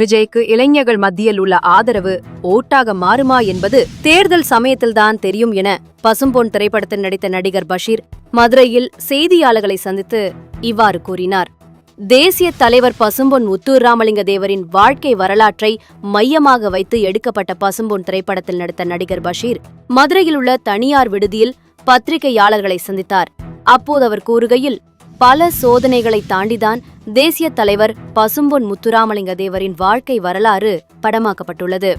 விஜய்க்கு இளைஞர்கள் மத்தியில் உள்ள ஆதரவு ஓட்டாக மாறுமா என்பது தேர்தல் சமயத்தில்தான் தெரியும் என பசும்பொன் திரைப்படத்தில் நடித்த நடிகர் பஷீர் மதுரையில் செய்தியாளர்களை சந்தித்து இவ்வாறு கூறினார். தேசிய தலைவர் பசும்பொன் முத்தூர் ராமலிங்க தேவரின் வாழ்க்கை வரலாற்றை மையமாக வைத்து எடுக்கப்பட்ட பசும்பொன் திரைப்படத்தில் நடித்த நடிகர் பஷீர் மதுரையில் உள்ள தனியார் விடுதியில் பத்திரிகையாளர்களை சந்தித்தார். அப்போது அவர் கூறுகையில் பல சோதனைகளை தாண்டிதான் தேசிய தலைவர் பசும்பொன் முத்துராமலிங்க தேவரின் வாழ்க்கை வரலாறு படமாக்கப்பட்டுள்ளது.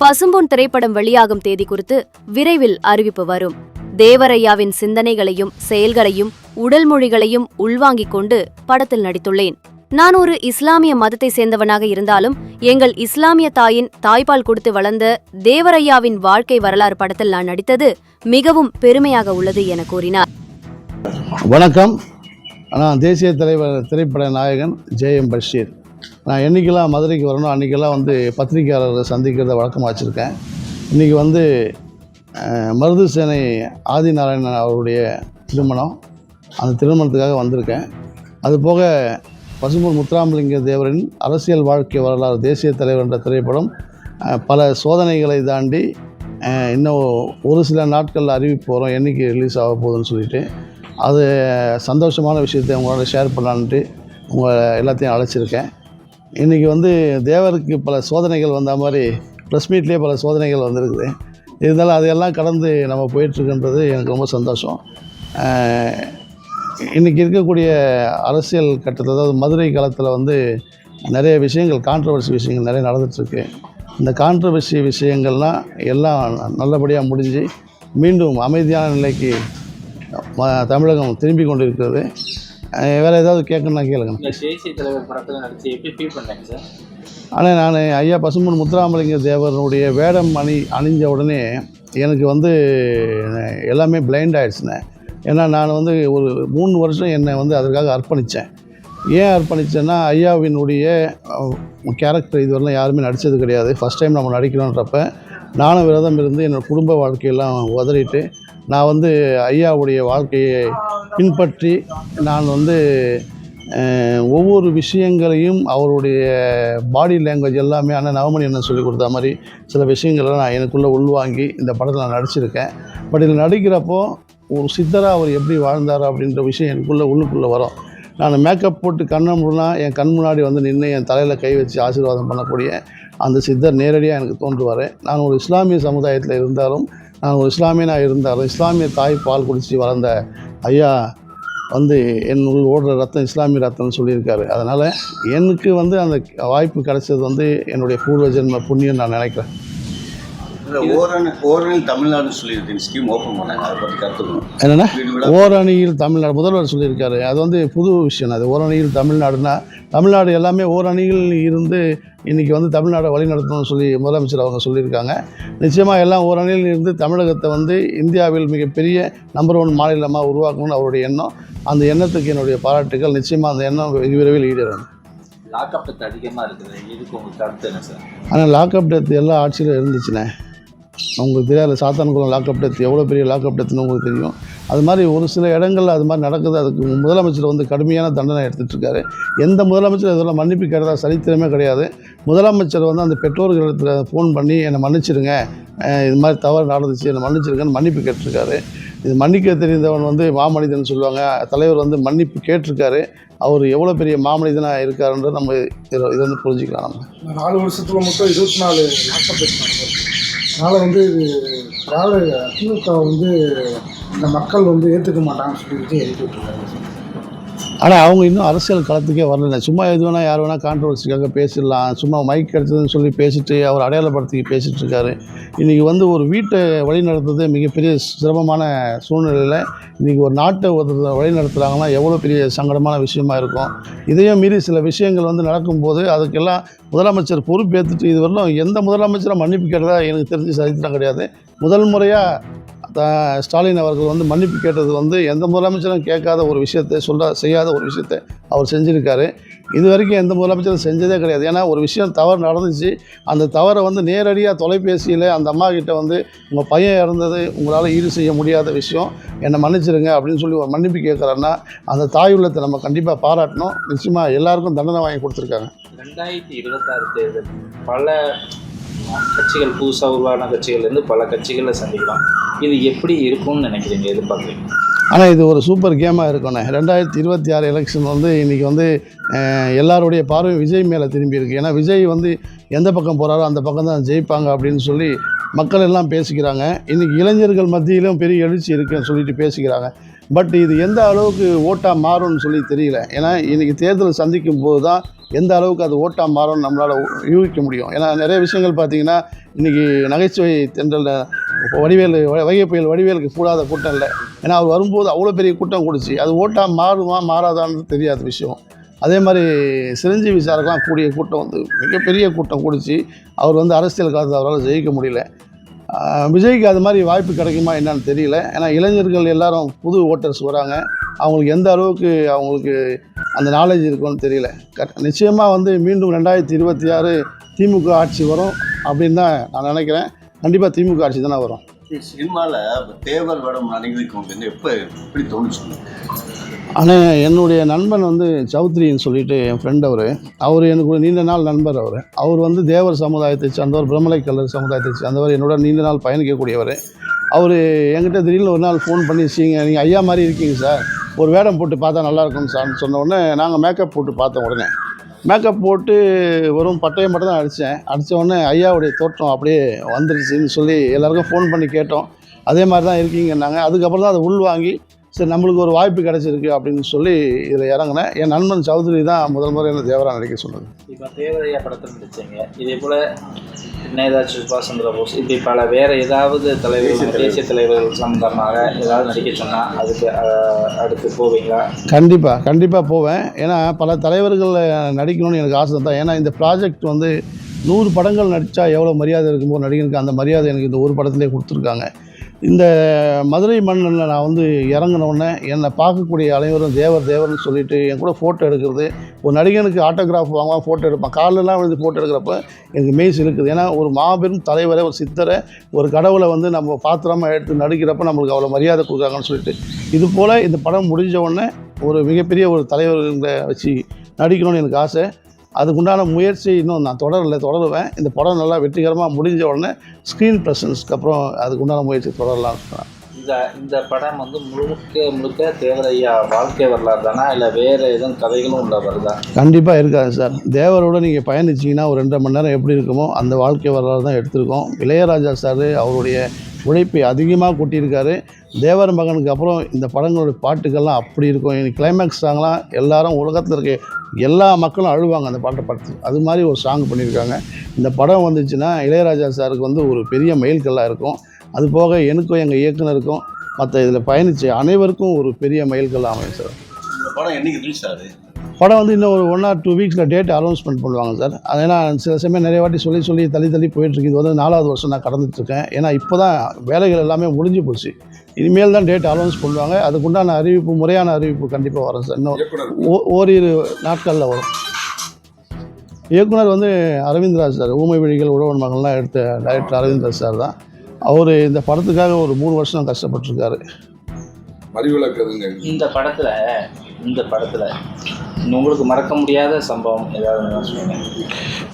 பசும்பொன் திரைப்படம் வெளியாகும் தேதி குறித்து விரைவில் அறிவிப்பு வரும். தேவரையாவின் சிந்தனைகளையும் செயல்களையும் உடல் மொழிகளையும் உள்வாங்கிக் கொண்டு படத்தில் நடித்துள்ளேன். நான் ஒரு இஸ்லாமிய மதத்தை சேர்ந்தவனாக இருந்தாலும் எங்கள் இஸ்லாமிய தாயின் தாய்ப்பால் கொடுத்து வளர்ந்த தேவரையாவின் வாழ்க்கை வரலாறு படத்தில் நான் நடித்தது மிகவும் பெருமையாக உள்ளது என கூறினார். வணக்கம். ஆனால் தேசிய தலைவர் திரைப்பட நாயகன் ஜேஎம் பஷீர். நான் என்றைக்கெல்லாம் மதுரைக்கு வரணும் அன்றைக்கெல்லாம் வந்து பத்திரிகையாளர்களை சந்திக்கிறத வழக்கமாக வச்சுருக்கேன். இன்றைக்கி வந்து மருது சேனை ஆதிநாராயணன் அவருடைய திருமணம். அந்த திருமணத்துக்காக வந்திருக்கேன். அதுபோக போக முத்துராமலிங்க தேவரின் அரசியல் வாழ்க்கை வரலாறு தேசிய தலைவர் என்ற திரைப்படம் பல சோதனைகளை தாண்டி இன்னும் ஒரு சில நாட்களில் அறிவிப்பு வரும் என்னைக்கு ரிலீஸ் ஆக போகுதுன்னு சொல்லிட்டு. அது சந்தோஷமான விஷயத்தை உங்களோட ஷேர் பண்ணலான்ட்டு உங்களை எல்லாத்தையும் அழைச்சிருக்கேன். இன்றைக்கி வந்து தேவருக்கு பல சோதனைகள் வந்த மாதிரி ப்ரெஸ் மீட்லேயே பல சோதனைகள் வந்திருக்குது. இருந்தாலும் அதையெல்லாம் கடந்து நம்ம போயிட்டுருக்குன்றது எனக்கு ரொம்ப சந்தோஷம். இன்றைக்கி இருக்கக்கூடிய அரசியல் கட்டத்தில் அதாவது மதுரை காலத்தில் வந்து நிறைய விஷயங்கள் கான்ட்ரவர்சி விஷயங்கள் நிறைய நடந்துகிட்ருக்கு இந்த கான்ட்ரவர்சி விஷயங்கள்லாம் எல்லாம் நல்லபடியாக முடிஞ்சு மீண்டும் அமைதியான நிலைக்கு தமிழகம் திரும்பி கொண்டிருக்கிறது. அஹ் வேறு ஏதாவது கேட்கணும்னா கேளுங்க. இந்த தேசிய தலைவர் படத்தில் நடிச்சு எப்படி ஃபீல் பண்ணீங்க சார் ஆனால் நான் ஐயா பசும்பொன் முத்துராமலிங்க தேவருடைய வேடம் அணி அணிஞ்ச உடனே எனக்கு வந்து எல்லாமே பிளைண்ட் ஆயிடுச்சுண்ணே. ஏன்னா நான் வந்து ஒரு மூணு வருஷம் என்னை வந்து அதற்காக அர்ப்பணித்தேன் ஏன் அர்ப்பணித்தேன்னா ஐயாவினுடைய கேரக்டர் இதுவரைலாம் யாருமே நடித்தது கிடையாது. ஃபஸ்ட் டைம் நம்ம நடிக்கிறோன்றப்ப நானும் விரதம் இருந்து என்னோடய குடும்ப வாழ்க்கையெல்லாம் உதறிட்டு நான் வந்து ஐயாவுடைய வாழ்க்கையை பின்பற்றி நான் வந்து ஒவ்வொரு விஷயங்களையும் அவருடைய பாடி லாங்குவேஜ் எல்லாமே ஆனால் நவமணி என்ன சொல்லி கொடுத்த மாதிரி சில விஷயங்களை நான் எனக்குள்ளே உள்வாங்கி இந்த படத்தில் நான் நடிச்சிருக்கேன். பட் இதில் நடிக்கிறப்போ ஒரு சித்தராக அவர் எப்படி வாழ்ந்தார் அப்படின்ற விஷயம் எனக்குள்ளே உள்ளுக்குள்ளே வரும். நான் மேக்கப் போட்டு கண்ணை முன்னா என் கண் முன்னாடி வந்து நின்று என் தலையில் கை வச்சு ஆசீர்வாதம் பண்ணக்கூடிய அந்த சித்தர் நேரடியாக எனக்கு தோன்றுவார். நான் ஒரு இஸ்லாமிய சமுதாயத்தில் இருந்தாலும் நான் ஒரு இஸ்லாமியனாக இருந்தாலும் இஸ்லாமிய தாய் பால் குடித்து வளர்ந்த ஐயா வந்து என் உள் ஓடுற ரத்தம் இஸ்லாமிய ரத்தம்னு சொல்லியிருக்காரு. அதனால் எனக்கு வந்து அந்த வாய்ப்பு கிடைச்சது வந்து என்னுடைய பூர்வ ஜென்ம புண்ணியம் நான் நினைக்கிறேன். ஓரணியில் தமிழ்நாடு சொல்லியிருக்கேன் ஸ்கீம் ஓப்பன் பண்ணாங்க. அதை பற்றி கற்றுக்கணும் என்னென்னா வீடு விட ஓரணியில் தமிழ்நாடு முதல்வர் சொல்லியிருக்காரு. அது வந்து புது விஷயம். அது ஓரணியில் தமிழ்நாடுனா தமிழ்நாடு எல்லாமே ஓரணியில் இருந்து இன்றைக்கி வந்து தமிழ்நாடை வழிநடத்தணும்னு சொல்லி முதலமைச்சர் அவங்க சொல்லியிருக்காங்க. நிச்சயமாக எல்லாம் ஓரணியில் இருந்து தமிழகத்தை வந்து இந்தியாவில் மிகப்பெரிய நம்பர் ஒன் மாநிலமாக உருவாக்கணும்னு அவருடைய எண்ணம். அந்த எண்ணத்துக்கு என்னுடைய பாராட்டுகள். நிச்சயமாக அந்த எண்ணம் வெகு விரைவில் ஈடேறும். லாக்அப் டெத் அதிகமாக இருக்குது. இதுக்கு உங்களுக்கு கருத்து என்ன சார்? ஆனால் லாக்அப் டெத் எல்லா ஆட்சியிலும் இருந்துச்சுண்ணே. உங்களுக்கு தெரியாது. சாத்தான்குளம் லாக்அப் டெத் எவ்வளோ பெரிய லாக்அப் டெத்துன்னு உங்களுக்கு தெரியும். அது மாதிரி ஒரு சில இடங்களில் அது மாதிரி நடக்குது. அதுக்கு முதலமைச்சர் வந்து கடுமையான தண்டனை எடுத்துகிட்ருக்காரு எந்த முதலமைச்சர் இதெல்லாம் மன்னிப்பு கேட்டதா சரித்திரமே கிடையாது. முதலமைச்சர் வந்து அந்த பெற்றோர்களிடத்தில் ஃபோன் பண்ணி என்னை மன்னிச்சிடுங்க இது மாதிரி தவறு நடந்துச்சு. என்னை மன்னிச்சிருங்கன்னு மன்னிப்பு கேட்டிருக்காரு. இது மன்னிக்க தெரிந்தவன் வந்து மாமனிதன் சொல்லுவாங்க. தலைவர் வந்து மன்னிப்பு கேட்டிருக்காரு. அவர் எவ்வளோ பெரிய மாமனிதனாக இருக்காருன்றது நம்ம இதை இதை வந்து புரிஞ்சுக்கலாம் நம்ம. நாலு வருஷத்தில் மட்டும் இருபத்தி நாலு லாக்அப் அதனால் வந்து இது திராவிட அதிமுக வந்து இந்த மக்கள் வந்து ஏற்றுக்க மாட்டாங்கன்னு சொல்லிட்டு எழுதி விட்டுருக்காங்க. ஆனால் அவங்க இன்னும் அரசியல் களத்துக்கே வரல சும்மா எது வேணால் யார் வேணால் கான்ட்ரவர்சிக்காக பேசிடலாம். சும்மா மைக் எடுத்ததுன்னு சொல்லி பேசிட்டு அவர் அடையாளப்படுத்தி பேசிகிட்டு இருக்காரு இன்றைக்கி வந்து ஒரு வீட்டை வழி நடத்துறது மிகப்பெரிய சிரமமான சூழ்நிலையில் இன்றைக்கி ஒரு நாட்டை ஒருத்தர் வழி நடத்துகிறாங்கன்னா எவ்வளோ பெரிய சங்கடமான விஷயமா இருக்கும். இதையும் மீறி சில விஷயங்கள் வந்து நடக்கும்போது அதுக்கெல்லாம் முதலமைச்சர் பொறுப்பேற்றுட்டு இதுவரையிலும் எந்த முதலமைச்சரும் மன்னிப்பு கேட்டதா எனக்கு தெரிஞ்சு சரித்திரம் கிடையாது. முதல் முறையாக த ஸ்டாலின் அவர்கள் வந்து மன்னிப்பு கேட்டது வந்து எந்த முதலமைச்சரும் கேட்காத ஒரு விஷயத்தை சொல்ல செய்யாத ஒரு விஷயத்தை அவர் செஞ்சுருக்காரு. இது வரைக்கும் எந்த முதலமைச்சரும் செஞ்சதே கிடையாது. ஏன்னா ஒரு விஷயம் தவறு நடந்துச்சு. அந்த தவறை வந்து நேரடியாக தொலைபேசியில் அந்த அம்மா கிட்ட வந்து உங்கள் பையன் இறந்தது உங்களால் ஈடு செய்ய முடியாத விஷயம். என்னை மன்னிச்சிருங்க அப்படின்னு சொல்லி ஒரு மன்னிப்பு கேட்குறாருன்னா அந்த தாய் உள்ளத்தை நம்ம கண்டிப்பாக பாராட்டணும். நிச்சயமாக எல்லாருக்கும் தண்டனை வாங்கி கொடுத்துருக்காங்க. ரெண்டாயிரத்தி இருபத்தாறு தேர்தல் பல கட்சிகள் புதுசாக உருவான கட்சிகள்லேருந்து பல கட்சிகளை சந்திக்கலாம். இது எப்படி இருக்கும்னு நினைக்கிறீங்க? எதிர்பார்க்குறீங்க? ஆனால் இது ஒரு சூப்பர் கேமாக இருக்கணும். ரெண்டாயிரத்தி இருபத்தி ஆறு எலெக்ஷன் வந்து இன்றைக்கி வந்து எல்லாருடைய பார்வை விஜய் மேலே திரும்பி இருக்குது ஏன்னா விஜய் வந்து எந்த பக்கம் போகிறாரோ அந்த பக்கம் தான் ஜெயிப்பாங்க அப்படின்னு சொல்லி மக்கள் எல்லாம் பேசிக்கிறாங்க. இன்றைக்கி இளைஞர்கள் மத்தியிலும் பெரிய எழுச்சி இருக்குன்னு சொல்லிட்டு பேசிக்கிறாங்க. பட் இது எந்த அளவுக்கு ஓட்டாக மாறும்னு சொல்லி தெரியல. ஏன்னா இன்றைக்கி தேர்தல் சந்திக்கும் போது தான் எந்த அளவுக்கு அது ஓட்டாக மாறும்னு நம்மளால் யூகிக்க முடியும். ஏன்னா நிறைய விஷயங்கள் பார்த்தீங்கன்னா இன்றைக்கி நகைச்சுவை தென்றல் வடிவேல் வைகை புயல் வடிவேலுக்கு கூடாத கூட்டம் இல்லை. ஏன்னா அவர் வரும்போது அவ்வளோ பெரிய கூட்டம் கொடுச்சு. அது ஓட்டாக மாறுமா மாறாதான்னு தெரியாத விஷயம். அதே மாதிரி சிரஞ்சீவி சாருக்கெலாம் கூடிய கூட்டம் வந்து மிகப்பெரிய கூட்டம் கூடிச்சு. அவர் வந்து அரசியல் காலத்தில் அவரால் ஜெயிக்க முடியல. விஜய்க்கு அது மாதிரி வாய்ப்பு கிடைக்குமா என்னன்னு தெரியல. ஏன்னா இளைஞர்கள் எல்லாரும் புது ஓட்டர்ஸ் வராங்க. அவங்களுக்கு எந்த அளவுக்கு அவங்களுக்கு அந்த நாலேஜ் இருக்கும்னு தெரியல. கட் நிச்சயமாக வந்து மீண்டும் ரெண்டாயிரத்தி இருபத்தி ஆறு திமுக ஆட்சி வரும் அப்படின்னு தான் நான் நினைக்கிறேன். கண்டிப்பாக திமுக ஆட்சி தானே வரும். சினிமாவில் தேவர் வடம் நடிகருக்கு வந்து எப்போ எப்படி தோணுச்சு? ஆனால் என்னுடைய நண்பன் வந்து சௌத்ரின்னு சொல்லிட்டு என் ஃப்ரெண்ட் அவர். அவர் எனக்கு ஒரு நீண்ட நாள் நண்பர் அவர். அவர் வந்து தேவர் சமுதாயத்தை சார்ந்தவர் பிரம்மலை கல்லர் சமுதாயத்தை சார்ந்தவர் என்னோட நீண்ட நாள் பயணிக்கக்கூடியவர். அவர் என்கிட்ட திடீர்னு ஒரு நாள் ஃபோன் பண்ணி சீங்க நீங்கள் ஐயா மாதிரி இருக்கீங்க சார் ஒரு வேடம் போட்டு பார்த்தா நல்லாயிருக்கும் சார்னு சொன்ன உடனே நாங்கள் மேக்கப் போட்டு பார்த்தோம் உடனே. மேக்கப் போட்டு வெறும் பட்டையை மட்டும் தான் அடித்தேன் அடித்த உடனே ஐயாவுடைய தோற்றம் அப்படியே வந்துருச்சுன்னு சொல்லி எல்லாருக்கும் ஃபோன் பண்ணி கேட்டோம். அதே மாதிரி தான் இருக்கீங்கன்னாங்க. அதுக்கப்புறம் தான் அதை உள்வாங்கி சரி நம்மளுக்கு ஒரு வாய்ப்பு கிடைச்சிருக்கு அப்படின்னு சொல்லி இதில் இறங்கினேன் என் நண்பன் சௌத்ரி தான் முதல் முறை என்ன தேவரா நடிக்க சொன்னது. இப்போ தேவதையா படத்தில் நடிச்சீங்க. இதே போல் நேதாஜி சுபாஷ் சந்திர போஸ் இப்படி பல வேற ஏதாவது தலைவர்கள் தேசிய தலைவர்கள். சம்பந்தமாக ஏதாவது நடிக்க சொன்னால் அதுக்கு அடுத்து போவீங்களா? கண்டிப்பாக கண்டிப்பாக போவேன். ஏன்னா பல தலைவர்கள் நடிக்கணும்னு எனக்கு ஆசை தான். ஏன்னா இந்த ப்ராஜெக்ட் வந்து நூறு படங்கள் நடித்தா எவ்வளோ மரியாதை இருக்குமோ நடிகனுக்கு அந்த மரியாதை எனக்கு இந்த ஒரு படத்துலேயே கொடுத்துருக்காங்க. இந்த மதுரை மண்ணில் நான் வந்து இறங்கினோடனே என்னை பார்க்கக்கூடிய அனைவரும் தேவர் தேவர்னு சொல்லிட்டு என் கூட ஃபோட்டோ எடுக்கிறது. ஒரு நடிகனுக்கு ஆட்டோகிராஃப் வாங்குவான் ஃபோட்டோ எடுப்பான். காலெல்லாம் விழுந்து ஃபோட்டோ எடுக்கிறப்ப எனக்கு மெய்ஸ் இருக்குது ஏன்னா ஒரு மாபெரும் தலைவரை ஒரு சித்தரை ஒரு கடவுளை வந்து நம்ம பாத்திரமாக எடுத்து நடிக்கிறப்ப நம்மளுக்கு அவ்வளோ மரியாதை கொடுக்குறாங்கன்னு சொல்லிட்டு. இது போல் இந்த படம் முடிஞ்ச உடனே ஒரு மிகப்பெரிய ஒரு தலைவர்களை வச்சு நடிக்கணும்னு எனக்கு ஆசை. அதுக்குண்டான முயற்சி இன்னும் நான் தொடரல தொடருவேன். இந்த படம் நல்லா வெற்றிகரமாக முடிஞ்ச உடனே ஸ்க்ரீன் ப்ரெசன்ஸ்க்கு அப்புறம் அதுக்குண்டான முயற்சி தொடரலாம்னு சொன்னேன் இந்த இந்த படம் வந்து முழுக்க முழுக்க தேவரையா வாழ்க்கை வரலாறு தானா இல்லை வேறு எதுவும் கதைகளும் உள்ள வருதா கண்டிப்பாக இருக்காது சார். தேவரோட நீங்கள் பயணிச்சிங்கன்னா ஒரு ரெண்டரை மணி நேரம் எப்படி இருக்குமோ அந்த வாழ்க்கை வரலாறு தான் எடுத்திருக்கோம். இளையராஜா சார் அவருடைய உழைப்பை அதிகமாக கூட்டியிருக்காரு. தேவர் மகனுக்கு அப்புறம் இந்த படங்களோட பாட்டுக்கெல்லாம் அப்படி இருக்கும். இனி கிளைமேக்ஸ் சாங்லாம் எல்லாரும் உலகத்தில் இருக்க எல்லா மக்களும் அழுவாங்க அந்த பாட்டை பார்த்து அது மாதிரி ஒரு சாங் பண்ணியிருக்காங்க. இந்த படம் வந்துச்சுன்னா இளையராஜா சாருக்கு வந்து ஒரு பெரிய மைல்கல்லாக இருக்கும். அது போக எனக்கும் எங்கள் இயக்குனருக்கும் மற்ற இதில் பயணித்த அனைவருக்கும் ஒரு பெரிய மைல்கல்லாக அமையும் சார் படம் ரிலீஸ் ஆகுது? படம் வந்து இன்னும் ஒரு ஒன் ஆர் டூ வீக்ஸில் டேட் அனௌன்ஸ்மெண்ட் பண்ணுவாங்க சார் அது ஏன்னா சில சமயம் நிறைய வாட்டி சொல்லி சொல்லி தள்ளி தள்ளி போயிட்டுருக்கு இது வந்து நாலாவது வருஷம் நான் கடந்துட்டுருக்கேன் ஏன்னா இப்போ தான் வேலைகள் எல்லாமே முடிஞ்சு போச்சு. இனிமேல் தான் டேட் அனௌன்ஸ் பண்ணுவாங்க. அதுக்குண்டான அறிவிப்பு முறையான அறிவிப்பு கண்டிப்பாக வரும் சார் இன்னும் ஓ- ஓரிரு நாட்களில் வரும். இயக்குனர் வந்து அரவிந்த்ராஜ் சார் ஊமை விழிகள் உழவன் மகன்லாம் எடுத்த டைரக்டர் அரவிந்த்ராஜ் சார் தான். அவர் இந்த படத்துக்காக ஒரு மூணு வருஷம் கஷ்டப்பட்டிருக்காரு. இந்த படத்துல இந்த படத்துல உங்களுக்கு மறக்க முடியாத சம்பவம் ஏதாவது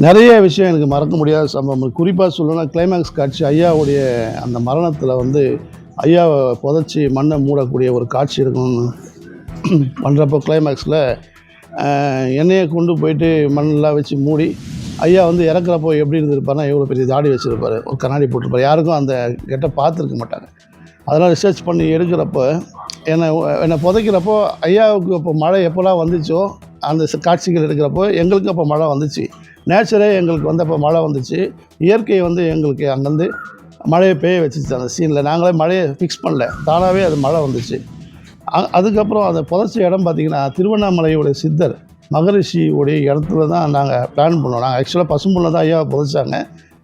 நிறைய விஷயம் எனக்கு மறக்க முடியாத சம்பவம். குறிப்பாக சொல்லணும்னா கிளைமேக்ஸ் காட்சி ஐயாவுடைய அந்த மரணத்தில் வந்து ஐயாவை புதைச்சி மண்ணை மூடக்கூடிய ஒரு காட்சி இருக்கணும்னு பண்ணுறப்போ கிளைமேக்ஸில் எண்ணெயை கொண்டு போயிட்டு மண்ணெல்லாம் வச்சு மூடி ஐயா வந்து இறக்குறப்போ எப்படி இருந்திருப்பார்னா எவ்வளோ பெரிய தாடி வச்சுருப்பார் ஒரு கண்ணாடி போட்டிருப்பார். யாருக்கும் அந்த கெட்ட பார்த்துருக்க மாட்டாங்க. அதெல்லாம் ரிசர்ச் பண்ணி எடுக்கிறப்போ என்னை என்னை புதைக்கிறப்போ ஐயாவுக்கு இப்போ மழை எப்போல்லாம் வந்துச்சோ அந்த காட்சிகள் எடுக்கிறப்போ எங்களுக்கு அப்போ மழை வந்துச்சு. நேச்சரே எங்களுக்கு வந்து அப்போ மழை வந்துச்சு. இயற்கை வந்து எங்களுக்கு அங்கேருந்து மழையை பெய்ய வச்சுச்சு அந்த சீனில் நாங்களே மழையை ஃபிக்ஸ் பண்ணல. தானாகவே அது மழை வந்துச்சு. அ- அதுக்கப்புறம் அந்த புதைச்ச இடம் பார்த்திங்கன்னா திருவண்ணாமலையோட சித்தர் மகரிஷியோடைய இடத்துல தான் நாங்கள் பிளான் பண்ணோம். நாங்கள் ஆக்சுவலாக பசும்புள்ள தான் ஐயாவை புதைச்சாங்க.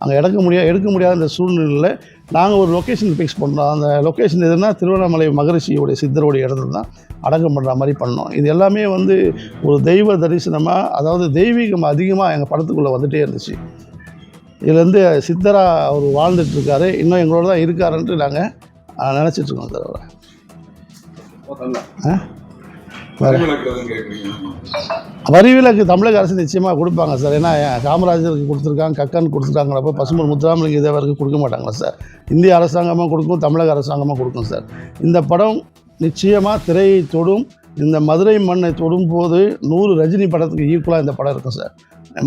அங்கே எடுக்க முடியாது எடுக்க முடியாத இந்த சூழ்நிலையில் நாங்கள் ஒரு லொக்கேஷன் ஃபிக்ஸ் பண்ணுறோம் அந்த லொக்கேஷன் எதுனா திருவண்ணாமலை மகரிஷியோடைய சித்தருடைய இடத்துல தான் அடக்கம் பண்ணுற மாதிரி பண்ணோம். இது எல்லாமே வந்து ஒரு தெய்வ தரிசனமாக அதாவது தெய்வீகம் அதிகமாக எங்கள் படத்துக்குள்ளே வந்துகிட்டே இருந்துச்சு. இதுலேருந்து சித்தராக அவர் வாழ்ந்துட்டு இருக்காரு இன்னும் எங்களோட தான் இருக்காருன்ட்டு நாங்கள் நினச்சிட்ருக்கோம் சார் அவரை கேட்குறீங்க வரிவிலக்கு தமிழக அரசு நிச்சயமாக கொடுப்பாங்க சார். ஏன்னா காமராஜருக்கு கொடுத்துருக்காங்க கக்கன் கொடுத்துருக்காங்கிறப்ப பசும்பொன் முத்துராமலிங்க தேவருக்கு கொடுக்க மாட்டாங்களா சார்? இந்திய அரசாங்கமாக கொடுக்கும் தமிழக அரசாங்கமாக கொடுக்கும் சார். இந்த படம் நிச்சயமாக திரையை தொடும் இந்த மதுரை மண்ணை தொடும்போது நூறு ரஜினி படத்துக்கு ஈக்குவலாக இந்த படம் இருக்கும் சார்.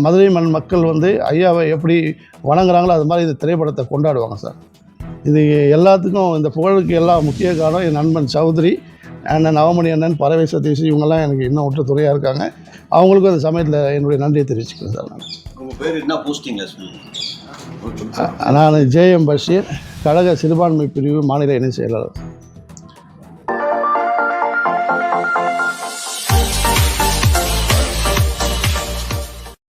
மதுரை மண் மக்கள் வந்து ஐயாவை எப்படி வணங்குறாங்களோ அது மாதிரி இந்த திரைப்படத்தை கொண்டாடுவாங்க சார். இது எல்லாத்துக்கும் இந்த புகழுக்கு எல்லாம் முக்கிய காரணம் என் நண்பன் சௌத்ரி. அண்ணன் நவமணி அண்ணன் பறவை சதீஷ் இவங்கெல்லாம் எனக்கு இன்னும் ஒற்று துறையாக இருக்காங்க. அவங்களுக்கும் அந்த சமயத்தில் என்னுடைய நன்றியை தெரிவிச்சுக்கிறேன் சார் நான். உங்கள் பேர் என்ன போஸ்டிங்கில் நான் ஜேஎம் பஷீர் கழக சிறுபான்மை பிரிவு மாநில இணை செயலாளர்.